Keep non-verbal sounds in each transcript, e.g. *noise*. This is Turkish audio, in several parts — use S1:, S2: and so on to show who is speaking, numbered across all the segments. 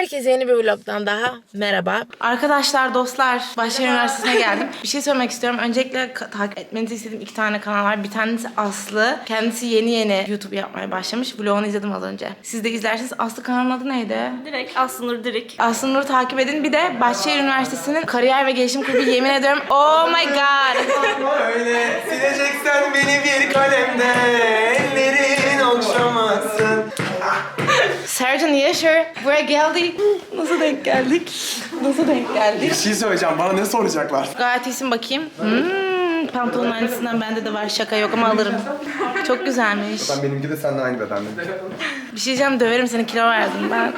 S1: Herkese yeni bir vlogdan daha merhaba. Arkadaşlar, dostlar, Bahçeli Üniversitesi'ne geldim. Bir şey söylemek istiyorum. Öncelikle takip etmenizi istediğim iki tane kanal var. Bir tanesi Aslı. Kendisi yeni yeni YouTube yapmaya başlamış. Vlogunu izledim az önce. Siz de izlersiniz. Aslı kanalın adı neydi?
S2: Direkt Aslı Dirik.
S1: Aslı Nur'u takip edin. Bir de Bahçeli Üniversitesi'nin kariyer ve gelişim kulübü yemin ediyorum. Oh my god.
S3: Öyle Sileceksen beni bir kalemde Ellerin okşamasın
S1: Sercan Yaşar. Buraya geldik. Nasıl denk geldik? Nasıl denk geldik?
S3: Bir şey söyleyeceğim bana ne soracaklar?
S1: Gayet iyisin bakayım. Hmm, pantolon aynısından bende de var. Şaka yok ama alırım. Çok güzelmiş.
S3: Ben benimki de seninle aynı bedende.
S1: Bir şey diyeceğim döverim seni kilo verdim ben.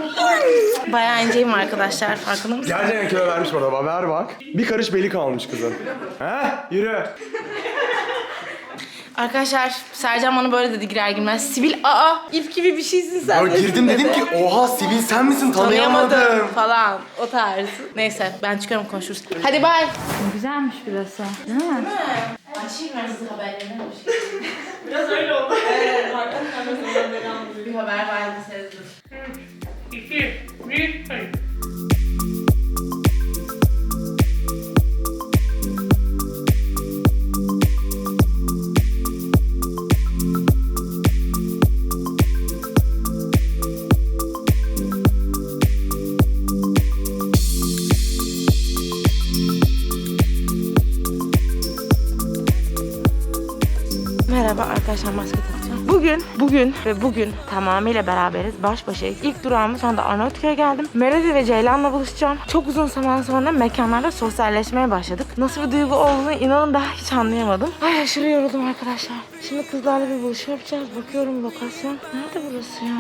S1: Bayağı inceyim arkadaşlar farkında mısın?
S3: Gerçekten kilo vermiş bak ver bak. Bir karış beli kalmış kızın. He yürü.
S1: Arkadaşlar Sercan bana böyle dedi girer girmez. Sibil aa ip gibi bir şeysin sen.
S3: Ya girdim dedim ki oha Sivil sen misin
S1: Tanıyamadım
S3: tanıyamadım.
S1: falan o tarz. Neyse ben çıkıyorum konuşuruz. Hadi bay.
S2: Güzelmiş burası. Değil mi?
S1: Açayım ben size haberlerini. *laughs*
S2: Biraz öyle oldu.
S1: Bir haber vardı ve bugün tamamıyla beraberiz. Baş başayız. İlk durağımız şu anda Arnavutköy'e geldim. Melody ve Ceylan'la buluşacağım. Çok uzun zaman sonra mekanlarda sosyalleşmeye başladık. Nasıl bir duygu olduğunu inanın daha hiç anlayamadım. Ay aşırı yoruldum arkadaşlar. Şimdi kızlarla bir buluşma yapacağız. Bakıyorum lokasyon. Nerede burası ya?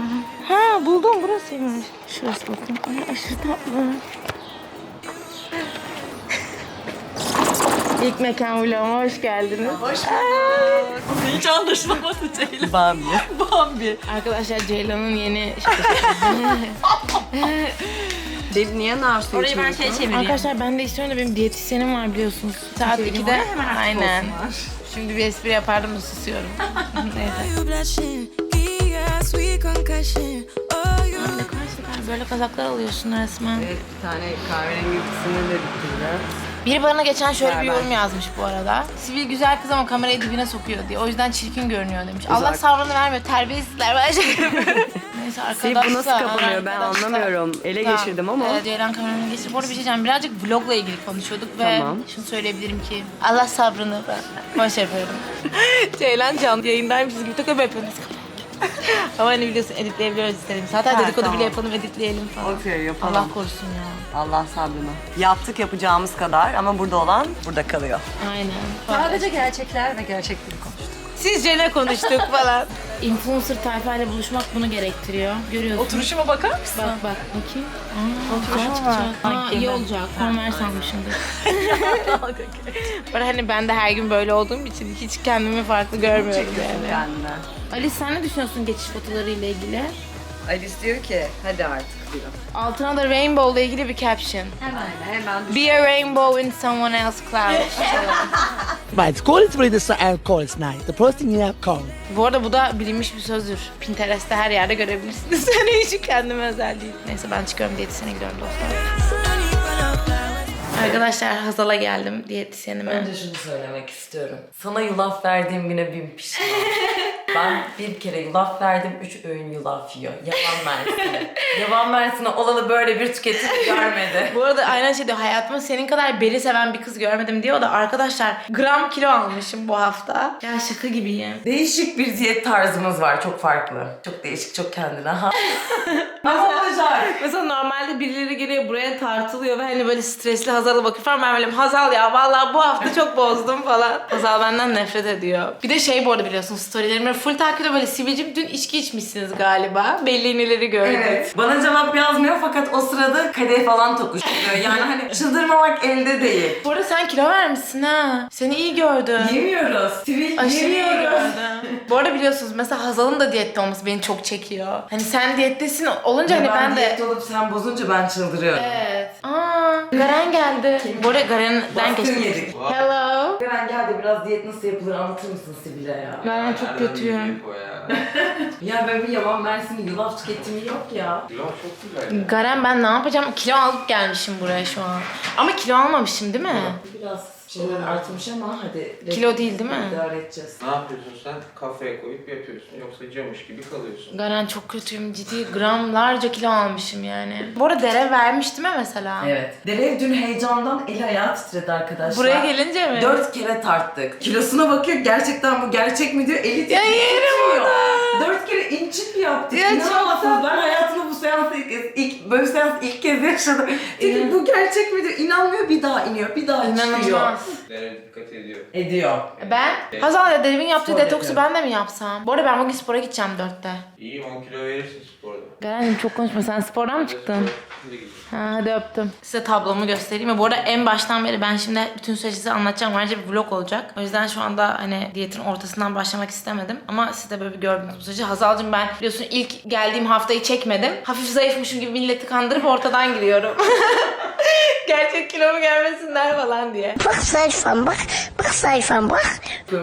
S1: Ha buldum burasıymış. Şurası bakın. Ay aşırı tatlı. İlk mekan vloguma hoş geldiniz. Hoş
S2: Hiç anlaşılamadı Ceylan. Bambi. Bambi.
S1: Arkadaşlar Ceylan'ın yeni *laughs*
S4: Deli niye nar suyu
S2: Orayı ben şey çevireyim.
S1: Arkadaşlar ben de istiyorum da benim diyetisyenim var biliyorsunuz. Saat 2'de aynen. Şimdi bir espri yapardım da susuyorum. *laughs* Neyse. Böyle kazaklar alıyorsun resmen.
S4: Evet, bir tane kahverengi ikisini de bitirdi.
S1: Biri bana geçen şöyle bir
S4: Ver
S1: yorum yazmış bu arada. Sivil güzel kız ama kamerayı dibine sokuyor diye. O yüzden çirkin görünüyor demiş. Allah
S4: Uzak.
S1: sabrını vermiyor. Terbiyesizler. Ben şaka yapıyorum. *laughs* Neyse arkadaşlar.
S4: bu nasıl kapanıyor ben
S1: arkadaşlar.
S4: anlamıyorum. Ele
S1: Tamam.
S4: geçirdim ama.
S1: Evet, Ceylan kameranı geçirdi. Bu arada bir şey diyeceğim. Birazcık vlogla ilgili konuşuyorduk ve
S4: Tamam.
S1: şunu söyleyebilirim ki Allah sabrını ben boş yapıyorum. *laughs* Ceylan canlı yayındaymışız gibi takıp yapıyoruz. *laughs* Ama hani biliyorsun editleyebiliyoruz istedim. Zaten
S4: Ha,
S1: dedikodu
S4: tamam.
S1: bile yapalım editleyelim falan.
S4: Okey yapalım.
S1: Allah korusun ya.
S4: Allah sabrını. Yaptık yapacağımız kadar ama burada olan burada kalıyor.
S1: Aynen.
S5: Sadece gerçekler ve gerçekleri konuştuk.
S1: Sizce ne konuştuk falan. *laughs* Influencer tayfayla buluşmak bunu gerektiriyor. Görüyorsun.
S2: Oturuşuma bakar mısın?
S1: Bak bak bakayım. Aa, Oturuşa çıkacak. Aa, iyi olacak. Konvers almışımdır. *laughs* Böyle hani ben de her gün böyle olduğum için hiç kendimi farklı görmüyorum yani. Ali sen ne düşünüyorsun geçiş fotoları ile ilgili?
S4: Alice diyor ki hadi artık diyor.
S1: Altına da rainbow ile ilgili bir caption.
S4: Hemen hemen
S1: Be a rainbow in someone else's cloud. *laughs*
S6: But it's cold, it's really the and cold, it's nice. The first thing you have cold.
S1: Bu arada bu da bilinmiş bir sözdür. Pinterest'te her yerde görebilirsiniz. *laughs* Hani hiç kendime özel değil. Neyse ben çıkıyorum diyetisyene gidiyorum dostlar. Arkadaşlar Hazal'a geldim diyetisyenime.
S7: Önce şunu söylemek istiyorum. Sana yulaf verdiğim güne bin pişman. *laughs* ben bir kere yulaf verdim, üç öğün yulaf yiyor. Yaban mersini. Yaban mersini olalı böyle bir tüketim görmedi. *laughs*
S1: Bu arada aynen şey diyor hayatıma senin kadar beli seven bir kız görmedim diyor da arkadaşlar gram kilo almışım bu hafta. Ya şaka gibiyim.
S7: Değişik bir diyet tarzımız var, çok farklı. Çok değişik, çok kendine ha. *laughs* Ama olacak.
S1: Mesela normalde birileri geliyor buraya tartılıyor ve hani böyle stresli Hazal'a bakıyor falan ben böyle Hazal ya vallahi bu hafta çok bozdum falan. Hazal benden nefret ediyor. Bir de şey bu arada biliyorsun storylerimi full takipte böyle Sibel'cim dün içki içmişsiniz galiba. Belli iğneleri gördüm.
S7: Evet. Bana cevap yazmıyor fakat o sırada kadeh falan tokuşturuyor. Yani hani çıldırmamak elde değil.
S1: Bu arada sen kilo vermişsin ha. Seni iyi gördüm.
S7: Yemiyoruz. Sivil
S1: Aşırı iyi
S7: yemiyoruz.
S1: gördüm. Bu arada biliyorsunuz mesela Hazal'ın da diyette olması beni çok çekiyor. Hani sen diyettesin olunca hani ben, de...
S7: diyet olup sen bozunca ben çıldırıyorum.
S1: Evet. Aa, Garen geldi. Bu arada Garen'den
S7: Baskın
S1: geçtim.
S7: yedik.
S1: Hello.
S7: Gelen gel de biraz diyet nasıl yapılır anlatır mısın Sibel'e ya?
S1: Garen çok kötü kötüyüm.
S7: Ya *laughs* böyle bir yaban mersini yulaf tüketimi yok ya.
S1: Garen ben ne yapacağım? Kilo alıp gelmişim buraya şu an. Ama kilo almamışım değil mi?
S7: Biraz şeyler artmış ama hadi.
S1: Kilo değil değil mi?
S7: İdare edeceğiz.
S8: Ne yapıyorsun sen? Kafaya koyup yapıyorsun. Yoksa camış gibi kalıyorsun.
S1: Garen çok kötüyüm ciddi gramlarca kilo almışım yani. Bu arada dere vermiş değil mi mesela?
S7: Evet. Derev dün heyecandan el ayağı titredi arkadaşlar.
S1: Buraya gelince mi?
S7: Dört kere tarttık. Kilosuna bakıyor gerçekten bu gerçek mi diyor. Eli
S1: Ya yerim
S7: onu. Dört kere inçip yaptık.
S1: Ya çok
S7: İnanamazsınız. Ben hayatımda bu seansı ilk kez, ilk, böyle seans ilk kez yaşadım. Çünkü bu gerçek mi diyor. İnanmıyor bir daha iniyor. Bir daha çıkıyor.
S1: İnanılmaz.
S8: Nereye dikkat ediyor.
S7: Ediyor.
S1: Ben Hazal Derev'in yaptığı
S7: Spor
S1: detoksu
S7: yapıyorum.
S1: ben de mi yapsam? Bu arada ben bugün spora gideceğim dörtte.
S8: İyi 10 kilo verirsin sporda.
S1: Garen'cim çok konuşma sen spordan mı çıktın?
S8: Şimdi.
S1: Ha, hadi öptüm. Size tablomu göstereyim mi? Bu arada en baştan beri ben şimdi bütün süreci size anlatacağım. Ayrıca bir vlog olacak. O yüzden şu anda hani diyetin ortasından başlamak istemedim. Ama siz de böyle bir gördünüz bu süreci. Hazal'cığım ben biliyorsun ilk geldiğim haftayı çekmedim. Hafif zayıfmışım gibi milleti kandırıp ortadan giriyorum. *laughs* Gerçek kilomu gelmesinler falan diye.
S9: Bak sayfam bak. Bak sayfam bak.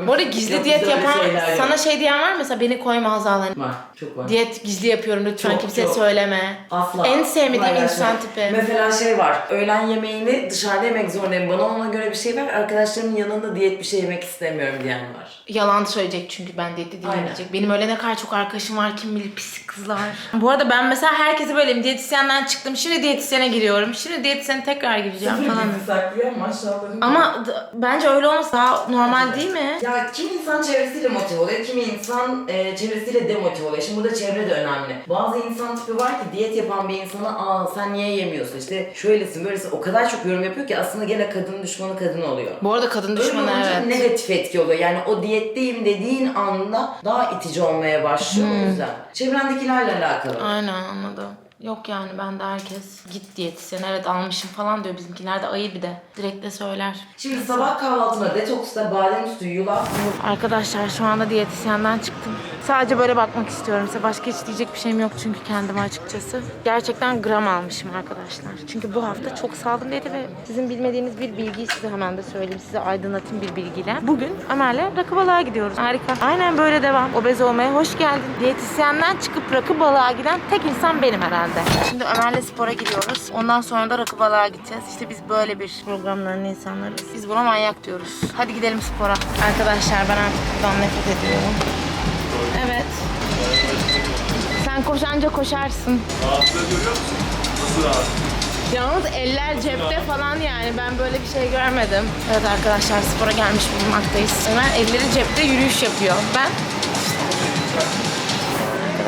S1: Bu arada gizli
S7: Yok,
S1: diyet yapan
S7: şeyler yok.
S1: sana şey diyen var mı? Mesela beni koyma Hazal hani.
S7: Var. Çok var.
S1: Diyet gizli yapıyorum lütfen
S7: Çok,
S1: kimseye
S7: çok.
S1: söyleme.
S7: Asla.
S1: En sevmediğim
S7: Hayır,
S1: insan
S7: hayır.
S1: tipi.
S7: Mesela şey var. Öğlen yemeğini dışarıda yemek zorundayım. Bana ona göre bir şey ver. Arkadaşlarımın yanında diyet bir şey yemek istemiyorum diyen var.
S1: Yalan söyleyecek çünkü ben diyette değilim
S7: Aynen.
S1: diyecek. Benim öyle ne kadar çok arkadaşım var kim bilir pis kızlar. Bu arada ben mesela herkese böyleyim. Diyetisyenden çıktım. Şimdi diyetisyene giriyorum. Şimdi diyetisyene tekrar gireceğim falan.
S7: Bizi saklıyor maşallah.
S1: Ama bence öyle olması daha normal değil mi?
S7: Ya kimi insan çevresiyle motive oluyor, kimi insan e, çevresiyle demotive oluyor. Şimdi burada çevre de önemli. Bazı insan tipi var ki diyet yapan bir insana aa sen niye yemiyorsun işte şöylesin böylesin o kadar çok yorum yapıyor ki aslında gene kadın düşmanı kadın oluyor.
S1: Bu arada kadın
S7: Öyle
S1: düşmanı
S7: olunca
S1: evet.
S7: negatif etki oluyor. Yani o diyetteyim dediğin anda daha itici olmaya başlıyor o yüzden. Çevrendekilerle alakalı.
S1: Aynen anladım. Yok yani ben de herkes git diyetisyen evet almışım falan diyor bizimkiler de ayı bir de. Direkt de söyler.
S7: Şimdi sabah kahvaltına detoksta badem suyu, yulaf,
S1: Arkadaşlar şu anda diyetisyenden çıktım. Sadece böyle bakmak istiyorum size. Başka hiç diyecek bir şeyim yok çünkü kendime açıkçası. Gerçekten gram almışım arkadaşlar. Çünkü bu hafta çok saldım dedi ve sizin bilmediğiniz bir bilgiyi size hemen de söyleyeyim. Size aydınlatayım bir bilgiyle. Bugün Ömer'le rakı balığa gidiyoruz. Harika. Aynen böyle devam. Obez olmaya hoş geldin. Diyetisyenden çıkıp rakı balığa giden tek insan benim herhalde. Şimdi Ömer'le spora gidiyoruz. Ondan sonra da rakı balığa gideceğiz. İşte biz böyle bir programların insanlarız. Biz buna manyak diyoruz. Hadi gidelim spora. Arkadaşlar ben artık buradan nefret ediyorum. Evet. Sen koşanca koşarsın.
S3: Rahatlığı görüyor musun? Nasıl rahat?
S1: Yalnız eller cepte falan yani ben böyle bir şey görmedim. Evet arkadaşlar spora gelmiş bulunmaktayız. Ömer elleri cepte yürüyüş yapıyor. Ben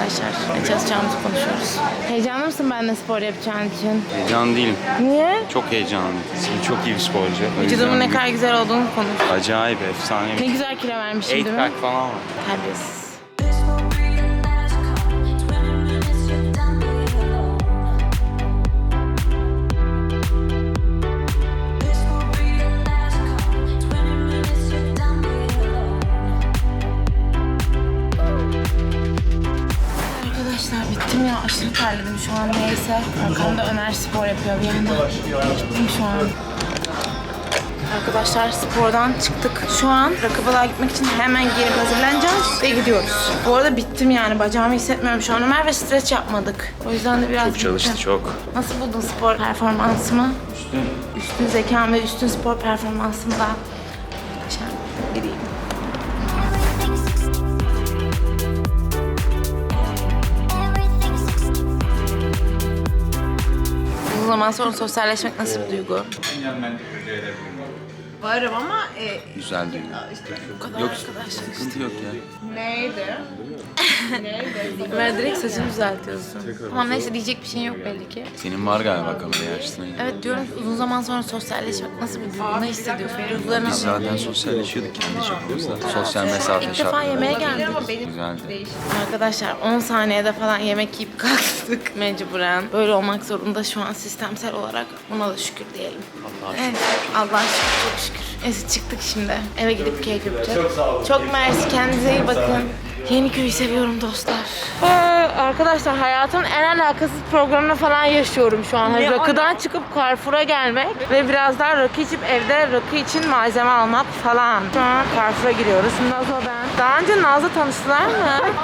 S1: Arkadaşlar ne çalışacağımızı konuşuyoruz. Heyecanlı mısın benimle spor yapacağın için?
S10: Heyecanlı değilim.
S1: Niye?
S10: Çok heyecanlı. Şimdi çok iyi bir sporcu. O
S1: Vücudumun
S10: yüzden
S1: ne kadar güzel olduğunu konuş.
S10: Acayip, efsane.
S1: Ne güzel kilo vermişim değil
S10: Eight
S1: mi?
S10: pack falan var.
S1: Terbiyesiz. An neyse. Arkamda Ömer spor yapıyor bir yandan. Bittim şu an. Arkadaşlar spordan çıktık. Şu an rakıbalığa gitmek için hemen giyinip hazırlanacağız ve gidiyoruz. Bu arada bittim yani bacağımı hissetmiyorum şu an Ömer ve streç yapmadık. O yüzden de biraz
S10: Çok çalıştı,
S1: bittim.
S10: çok.
S1: Nasıl buldun spor performansımı? Üstün. Üstün zekam ve üstün spor performansımı da muhteşem biriyim. Zaman sonra sosyalleşmek nasıl bir duygu?
S2: Varım ama e,
S10: Güzel.
S1: Bu kadar
S10: Yok,
S1: arkadaşlar.
S10: sıkıntı yok ya.
S2: neydi?
S1: Ömer direkt saçını düzeltiyorsun. Tamam neyse diyecek bir şey yok belli ki.
S10: Senin var galiba kamera açtığına.
S1: Evet diyorum ki uzun zaman sonra sosyalleşmek nasıl bir duygu? Ne hissediyorsun? Duygularını
S10: Biz zaten sosyalleşiyorduk kendi çapımızda. Sosyal mesafe
S1: İlk defa
S10: şartları.
S1: yemeğe geldik.
S10: Güzeldi.
S1: Arkadaşlar 10 saniyede falan yemek yiyip kalktık *laughs* mecburen. Böyle olmak zorunda şu an sistemsel olarak. Buna da şükür diyelim. Evet, Allah'a şükür çok şükür. Neyse çıktık şimdi. Eve gidip keyif yapacağız.
S3: Çok sağ olun.
S1: Çok mersi kendinize iyi bakın. Yeniköy'ü seviyorum dostlar. Ee, arkadaşlar hayatımın en alakasız programını falan yaşıyorum şu an. Hani rakıdan çıkıp Carrefour'a gelmek ve biraz daha rakı içip evde rakı için malzeme almak falan. Şu an Carrefour'a giriyoruz. Nazlı ben. Daha önce Naz'la tanıştılar mı?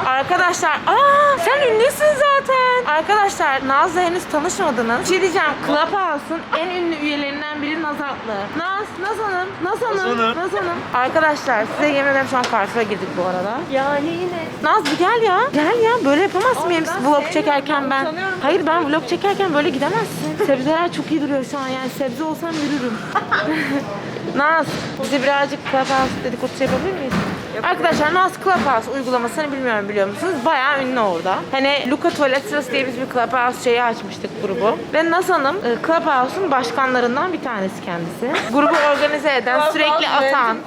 S1: arkadaşlar, aa sen ünlüsün zaten. Arkadaşlar Naz'la henüz tanışmadınız. Bir şey diyeceğim. Clubhouse'un en ünlü üyelerinden biri Naz Atlı. Naz, Naz Hanım, Naz Hanım, Naz Hanım. Arkadaşlar size yemin ederim şu an Carrefour'a girdik bu arada.
S2: Yani yine.
S1: Naz bir gel ya. Gel ya. Böyle yapamazsın benim vlog çekerken ben. Hayır ben vlog çekerken böyle gidemezsin. *laughs* Sebzeler çok iyi duruyor şu an yani. Sebze olsam yürürüm. *laughs* Naz bize birazcık Clubhouse dedikodusu yapabilir miyiz? Arkadaşlar Naz Clubhouse uygulamasını bilmiyorum biliyor musunuz? Bayağı ünlü orada. Hani Luca Tuvalet Sırası diye biz bir Clubhouse şeyi açmıştık grubu. Ve Naz Hanım e, Clubhouse'un başkanlarından bir tanesi kendisi. Grubu organize eden, sürekli atan,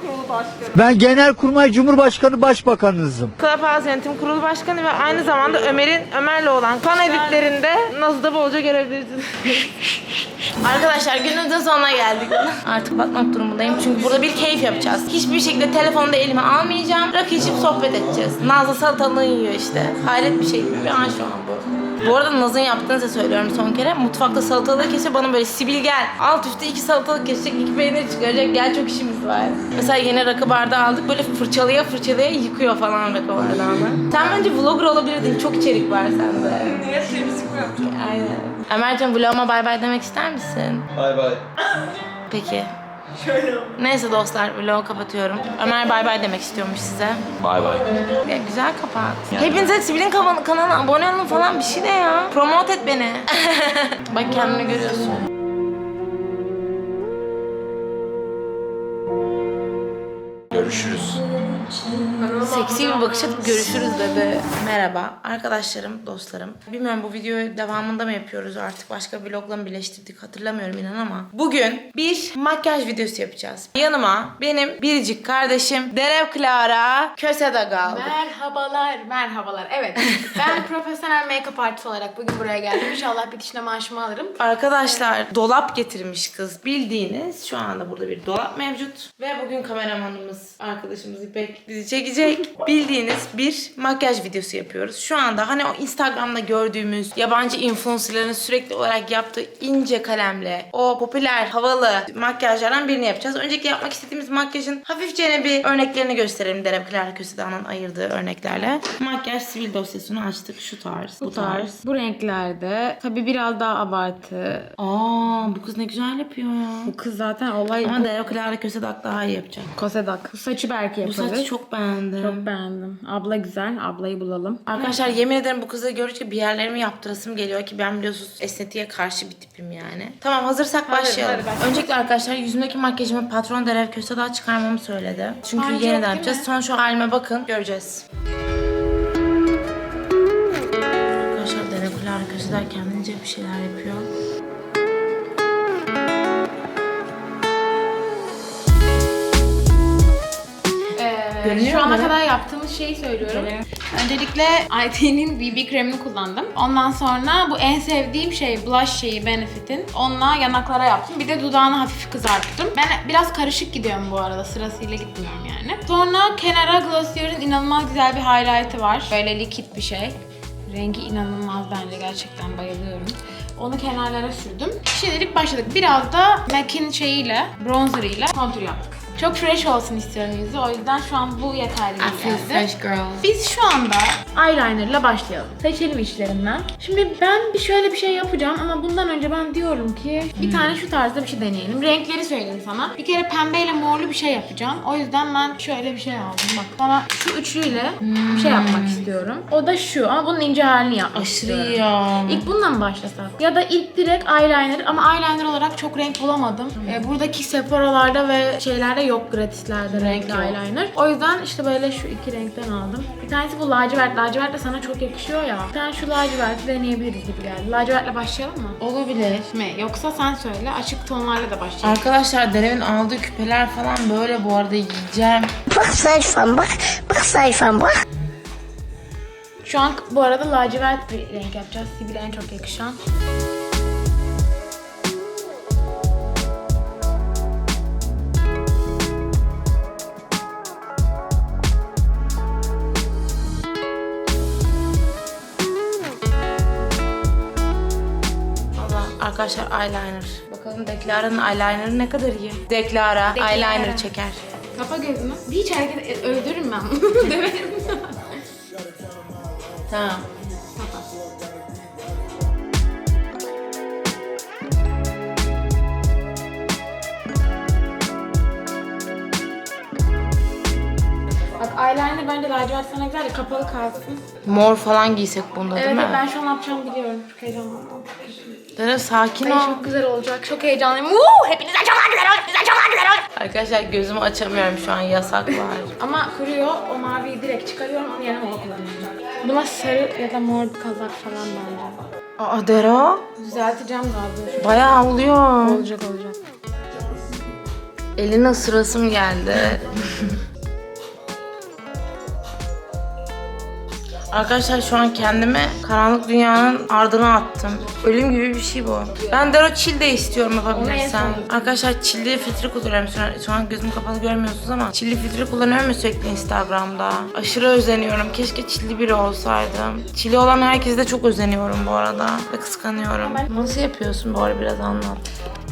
S6: Ben Genelkurmay Cumhurbaşkanı Başbakanınızım.
S1: Clubhouse Yönetim Kurulu Başkanı ve aynı zamanda Ömer'in Ömer'le olan kan editlerinde Nazlı'da bolca görebilirsiniz. *laughs* Arkadaşlar günümüzün sonuna geldik. Artık bakmak durumundayım çünkü burada bir keyif yapacağız. Hiçbir şekilde telefonu da elime almayacağım. Rakı içip sohbet edeceğiz. Nazlı salatalığını yiyor işte. Hayret bir şey bir an şu an bu. Bu arada Naz'ın yaptığını size söylüyorum son kere. Mutfakta salatalığı kesiyor bana böyle Sibil gel. Alt üstte iki salatalık kesecek, iki peynir çıkaracak. Gel çok işimiz var. Mesela yeni rakı bardağı aldık. Böyle fırçalaya fırçalaya yıkıyor falan rakı bardağını. Sen bence vlogger olabilirdin. Çok içerik var sende. Niye? Aynen. Ömerciğim vloguma bay bay demek ister misin?
S10: Bay bay.
S1: Peki. Neyse dostlar vlogu kapatıyorum. Ömer bay bay demek istiyormuş size.
S10: Bay bay.
S1: Ya güzel kapat. Hepinize Sibel'in kanalına abone olun falan bir şey de ya. Promote et beni. *laughs* Bak kendini görüyorsun. Bakış atıp görüşürüz dedi. Merhaba arkadaşlarım, dostlarım. Bilmiyorum bu videoyu devamında mı yapıyoruz artık başka vlogla mı birleştirdik hatırlamıyorum inan ama. Bugün bir makyaj videosu yapacağız. Yanıma benim biricik kardeşim Derev Clara Kösedag aldık.
S2: Merhabalar, merhabalar. Evet, ben *laughs* profesyonel make-up artist olarak bugün buraya geldim. İnşallah bitişine maaşımı alırım.
S1: Arkadaşlar dolap getirmiş kız. Bildiğiniz şu anda burada bir dolap mevcut. Ve bugün kameramanımız, arkadaşımız İpek bizi çekecek. Bildiğiniz bir makyaj videosu yapıyoruz. Şu anda hani o Instagram'da gördüğümüz yabancı influencerların sürekli olarak yaptığı ince kalemle o popüler havalı makyajlardan birini yapacağız. Öncelikle yapmak istediğimiz makyajın hafifçe bir örneklerini gösterelim. Derem Clara Kösedan'ın ayırdığı örneklerle. Makyaj sivil dosyasını açtık. Şu tarz. Bu tarz.
S2: Bu renklerde. Tabii biraz daha abartı.
S1: Aa bu kız ne güzel yapıyor ya.
S2: Bu kız zaten olay
S1: Ama Dero Clara Kösedak daha iyi yapacak.
S2: Kosedak. Bu saçı belki
S1: Bu
S2: yaparız.
S1: saçı çok beğendim.
S2: Çok beğendim. Abla güzel. Ablayı bulalım.
S1: Arkadaşlar yemin ederim bu kızı görünce bir yerlerimi yaptırasım geliyor ki ben biliyorsunuz estetiğe karşı bir tipim yani. Tamam hazırsak başlayalım.
S2: hadi başlayalım.
S1: Öncelikle arkadaşlar yüzümdeki makyajımı patron Derev Kösedak çıkarmamı söyledi. Çünkü
S2: Bence
S1: yeniden
S2: değil
S1: yapacağız.
S2: mi?
S1: Son şu halime bakın göreceğiz. Arkadaşlar Clara Kösedak kendince bir şeyler yapıyor.
S2: Şu ana kadar yaptığımız şeyi söylüyorum. Öncelikle IT'nin BB kremini kullandım. Ondan sonra bu en sevdiğim şey blush şeyi Benefit'in. Onunla yanaklara yaptım. Bir de dudağını hafif kızarttım. Ben biraz karışık gidiyorum bu arada. Sırasıyla gitmiyorum yani. Sonra kenara Glossier'in inanılmaz güzel bir highlight'ı var. Böyle likit bir şey. Rengi inanılmaz bence gerçekten bayılıyorum. Onu kenarlara sürdüm. Şimdilik başladık. Biraz da MAC'in şeyiyle, bronzer ile kontür yaptık. Çok fresh olsun istiyorum yüzü. O yüzden şu an bu yeterli gibi geldi.
S1: girl.
S2: Biz şu anda eyeliner ile başlayalım. Seçelim işlerinden. Şimdi ben bir şöyle bir şey yapacağım ama bundan önce ben diyorum ki bir tane şu tarzda bir şey deneyelim. Renkleri söyleyeyim sana. Bir kere pembeyle morlu bir şey yapacağım. O yüzden ben şöyle bir şey aldım. Bak sana şu üçlüyle bir şey yapmak istiyorum. O da şu ama bunun ince halini yapmak
S1: Aşırı
S2: istiyorum.
S1: ya.
S2: İlk bundan mı başlasak? Ya da ilk direkt eyeliner ama eyeliner olarak çok renk bulamadım. Ee, buradaki Sephora'larda ve şeylerde yok gratislerde renk
S1: yok.
S2: eyeliner. O yüzden işte böyle şu iki renkten aldım. Bir tanesi bu lacivert. Lacivert de sana çok yakışıyor ya. Bir tane şu laciverti deneyebiliriz gibi geldi. Lacivertle başlayalım mı?
S1: Olabilir.
S2: Mi? Yoksa sen söyle. Açık tonlarla da başlayalım.
S1: Arkadaşlar Derev'in aldığı küpeler falan böyle bu arada yiyeceğim.
S11: Bak sayfam bak. Bak sayfam bak.
S2: Şu an bu arada lacivert bir renk yapacağız. Sibel'e en çok yakışan.
S1: Arkadaşlar eyeliner. Bakalım Deklara'nın eyelinerı ne kadar iyi. Deklara
S2: Deklara.
S1: eyeliner çeker.
S2: Kapa gözünü. Hiç hareket et, öldürürüm ben bunu. *laughs*
S1: Tamam.
S2: Eyeliner bence lacivert sana güzel de kapalı kalsın.
S1: Mor falan giysek bunda değil
S2: Evet
S1: mi?
S2: ben şu an ne yapacağımı biliyorum. Çok heyecanlandım.
S1: Dere sakin
S2: Ay
S1: ol.
S2: çok güzel olacak. Çok heyecanlıyım. Woo! Hepinizden çok daha güzel olsun. Hepinizden çok daha güzel olsun.
S1: Arkadaşlar gözümü açamıyorum şu an yasak var.
S2: Ama kuruyor. O maviyi direkt çıkarıyorum. Onun yerine mor kullanıyorum. Buna sarı ya da mor bir kazak falan bence.
S1: Aa Dera
S2: Düzelteceğim galiba.
S1: bayağı oluyor.
S2: Olacak olacak.
S1: Elini ısırasım geldi. *laughs* Arkadaşlar şu an kendimi karanlık dünyanın ardına attım. Ölüm gibi bir şey bu. Ben Dero chill de istiyorum yapabilirsem. Arkadaşlar chill'li filtre kullanıyorum. Şu an, şu an gözüm kapalı görmüyorsunuz ama chill'li filtre kullanıyorum ya sürekli Instagram'da. Aşırı özeniyorum. Keşke chill'li biri olsaydım. Chill'li olan herkese de çok özeniyorum bu arada. Ve kıskanıyorum. Nasıl yapıyorsun bu arada biraz anlat.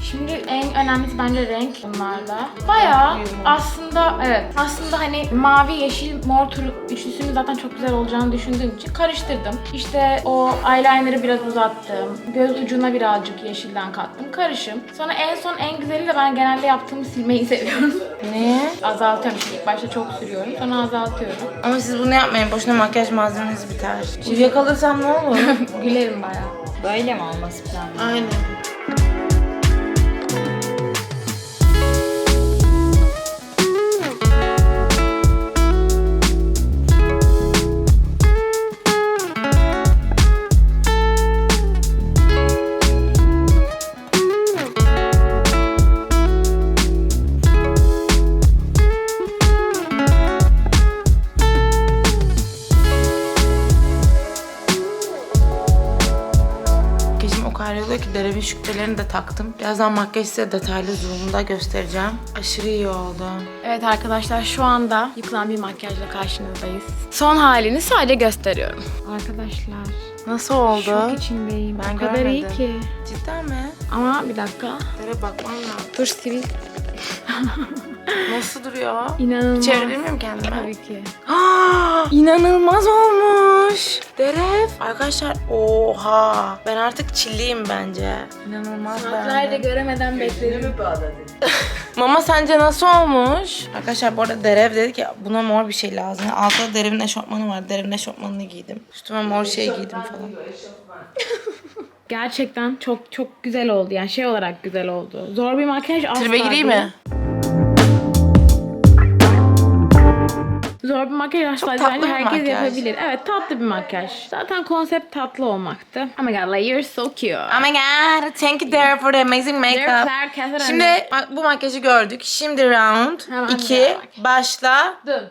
S2: Şimdi en önemlisi bence renk bunlarda. Bayağı aslında evet aslında hani mavi, yeşil, mor turu üçlüsünün zaten çok güzel olacağını düşündüğüm için karıştırdım. İşte o eyeliner'ı biraz uzattım. Göz ucuna birazcık yeşilden kattım. Karışım. Sonra en son en güzeli de ben genelde yaptığımı silmeyi seviyorum.
S1: Niye?
S2: Azaltıyorum şimdi ilk başta çok sürüyorum sonra azaltıyorum.
S1: Ama siz bunu yapmayın. Boşuna makyaj malzemeniz biter. Uyuyakalırsam ne olur? *laughs*
S2: Gülerim bayağı.
S5: Böyle mi olması planlı?
S1: Aynen. Şüphelerini de taktım. Birazdan makyaj size detaylı zoom'da göstereceğim. Aşırı iyi oldu.
S2: Evet arkadaşlar şu anda yıkılan bir makyajla karşınızdayız. Son halini sadece gösteriyorum. Arkadaşlar
S1: Nasıl oldu?
S2: şok içindeyim.
S1: Ben
S2: o kadar iyi
S1: görmedim.
S2: ki.
S1: Cidden mi?
S2: Ama bir dakika.
S1: Dere bakmam lazım.
S2: Dur sivil. *laughs*
S1: Nasıl duruyor?
S2: İnanılmaz.
S1: Çevirebilir miyim kendime?
S2: Tabii ki. *gasps*
S1: İnanılmaz olmuş. Deref. Arkadaşlar oha. Ben artık çilliyim bence. İnanılmaz
S2: Saatlerce
S1: beğendim.
S2: göremeden bekledim. *laughs*
S1: Mama sence nasıl olmuş? Arkadaşlar bu arada Derev dedi ki buna mor bir şey lazım. Yani Altta Derev'in eşofmanı var. Derev'in eşofmanını giydim. Üstüme mor şey giydim falan.
S2: Gerçekten çok çok güzel oldu. Yani şey olarak güzel oldu. Zor bir makyaj asla
S1: Tribe gireyim
S2: değil.
S1: mi?
S2: Zor bir makyaj değil.
S1: tatlı
S2: Bence
S1: bir
S2: herkes
S1: makyaj.
S2: yapabilir. Evet tatlı bir makyaj. Zaten konsept tatlı olmaktı. Oh my god, like you're so cute.
S1: Oh my god, thank you Dare for the amazing makeup. Şimdi bu makyajı gördük. Şimdi round
S2: Hemen
S1: 2
S2: diğer makyaj.
S1: başla.
S2: Dur.